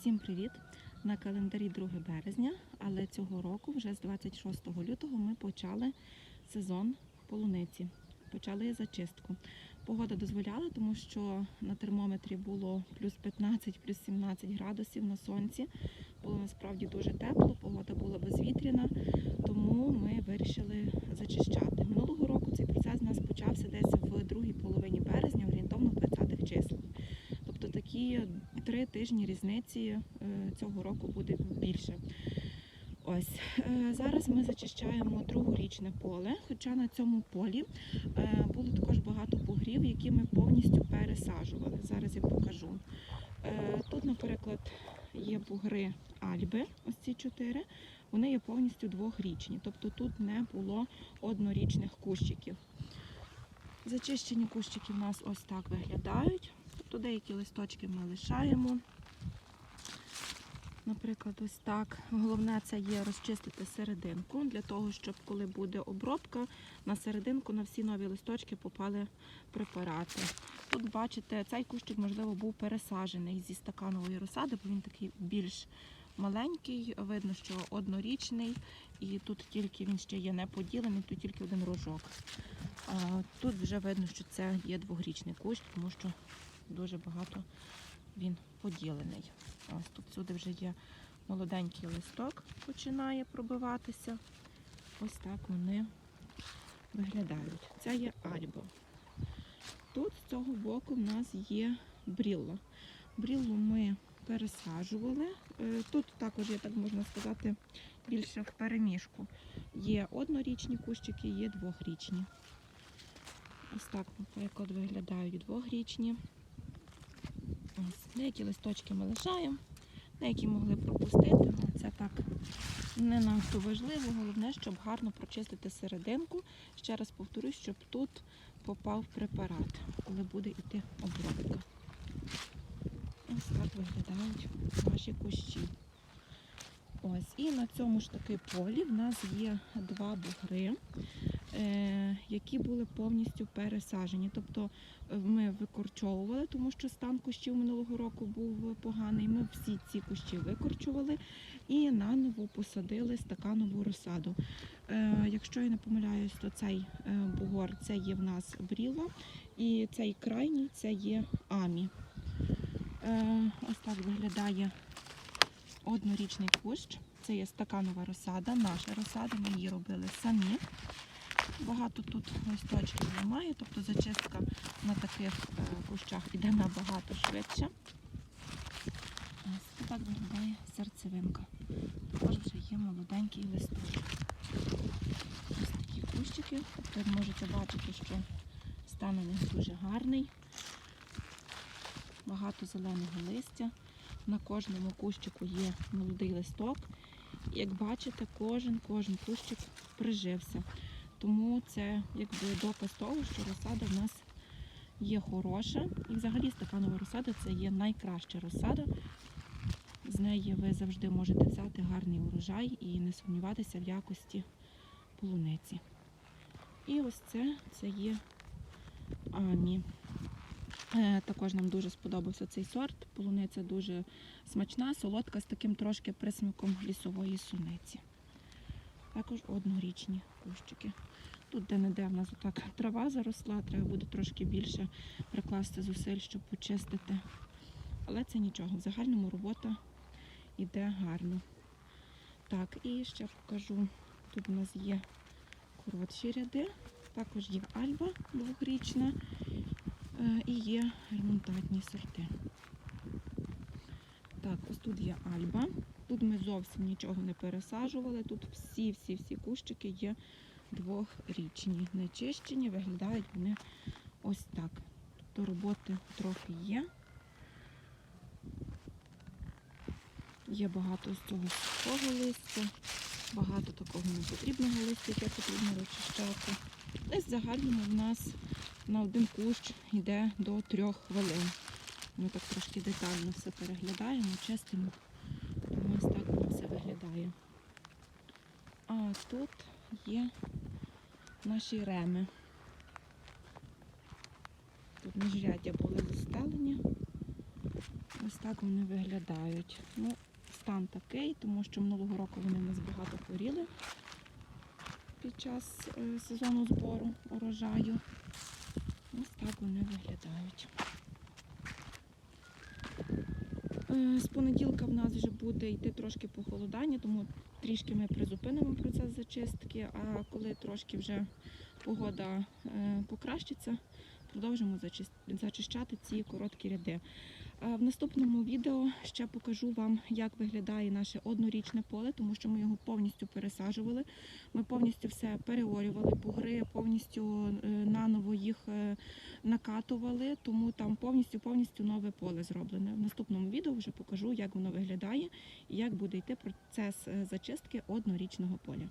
Усім привіт! На календарі 2 березня, але цього року, вже з 26 лютого, ми почали сезон полуниці. Почали зачистку. Погода дозволяла, тому що на термометрі було плюс 15, плюс 17 градусів на сонці. Було насправді дуже тепло, погода була безвітряна, тому ми вирішили зачищати. Минулого року цей процес у нас почався десь в другій половині березня, орієнтовно в 20-х числах. Тобто такі три тижні різниці е, цього року буде більше. Ось е, зараз ми зачищаємо другорічне поле, хоча на цьому полі е, було також багато бугрів, які ми повністю пересаджували. Зараз я покажу. Тут, наприклад, є бугри Альби, ось ці чотири. Вони є повністю двохрічні, тобто тут не було однорічних кущиків. Зачищені кущики в нас ось так виглядають. Тобто деякі листочки ми лишаємо. Наприклад, ось так. Головне це є розчистити серединку, для того, щоб коли буде обробка, на серединку на всі нові листочки попали препарати. Тут бачите, цей кущик, можливо, був пересаджений зі стаканової розсади, бо він такий більш маленький. Видно, що однорічний, і тут тільки він ще є не поділений, тут тільки один рожок. Тут вже видно, що це є двогрічний кущ, тому що дуже багато він поділений. Ось тут сюди вже є молоденький листок, починає пробиватися. Ось так вони виглядають. Це є альбо. Тут з цього боку в нас є брілло. Бріллу ми пересаджували. Е, Тут також є, так можна сказати, більше в переміжку. Є однорічні кущики, є двохрічні. Ось так, наприклад, виглядають двохрічні. Ось, деякі листочки ми лишаємо, деякі могли пропустити, але це так не надто важливо. Головне, щоб гарно прочистити серединку. Ще раз повторюсь, щоб тут попав препарат, коли буде йти обробка. Ось так виглядають наші кущі. Ось, і на цьому ж таки полі в нас є два бугри, які були повністю пересаджені. Тобто е, ми викорчовували, тому що стан кущів минулого року був поганий. Ми всі ці кущі викорчували і наново посадили стаканову розсаду. Е, якщо я не помиляюсь, то цей е, бугор це є в нас бріла, і цей крайній це є амі. Е, ось так виглядає однорічний кущ. Це є стаканова розсада, наша розсада, ми її робили самі. Багато тут листочків немає, тобто зачистка на таких е, кущах іде набагато швидше. Ось так виглядає серцевинка. Також вже є молоденький листочок. Ось такі кущики. Тобто можете бачити, що стан у них дуже гарний. Багато зеленого листя. На кожному кущику є молодий листок. Як бачите, кожен кожен кущик прижився. Тому це якби доказ того, що розсада в нас є хороша. І взагалі стаканова розсада це є найкраща розсада. З неї ви завжди можете взяти гарний урожай і не сумніватися в якості полуниці. І ось це, це є амі. Е, Також нам дуже сподобався цей сорт. Полуниця дуже смачна, солодка з таким трошки присмаком лісової суниці. Також однорічні кущики. Тут де-не-де в нас отак трава заросла, треба буде трошки більше прикласти зусиль, щоб почистити. Але це нічого. В загальному робота йде гарно. Так, і ще покажу. Тут у нас є коротші ряди, також є альба двохрічна е, і є ремонтатні сорти. Так, ось тут є альба. Тут ми зовсім нічого не пересаджували. Тут всі-всі-всі кущики є двохрічні. Не чищені, виглядають вони ось так. Тобто роботи трохи є. Є багато з цього сухого листя, багато такого непотрібного листя, яке потрібно розчищати. Десь в загальному в нас на один кущ йде до трьох хвилин. Ми так трошки детально все переглядаємо, чистимо. Ось так воно все виглядає. А тут є наші реми. Тут міжряддя були застелені. Ось так вони виглядають. Ну, стан такий, тому що минулого року вони в нас багато хворіли під час е, сезону збору урожаю. Ось так вони виглядають. Е, З понеділка в нас вже буде йти трошки похолодання, тому трішки ми призупинимо процес зачистки, а коли трошки вже погода е, покращиться, продовжимо зачищати ці короткі ряди. В наступному відео ще покажу вам, як виглядає наше однорічне поле, тому що ми його повністю пересаджували. Ми повністю все переорювали, бугри повністю е, наново їх е, накатували, тому там повністю повністю нове поле зроблене. В наступному відео вже покажу, як воно виглядає і як буде йти процес е, зачистки однорічного поля.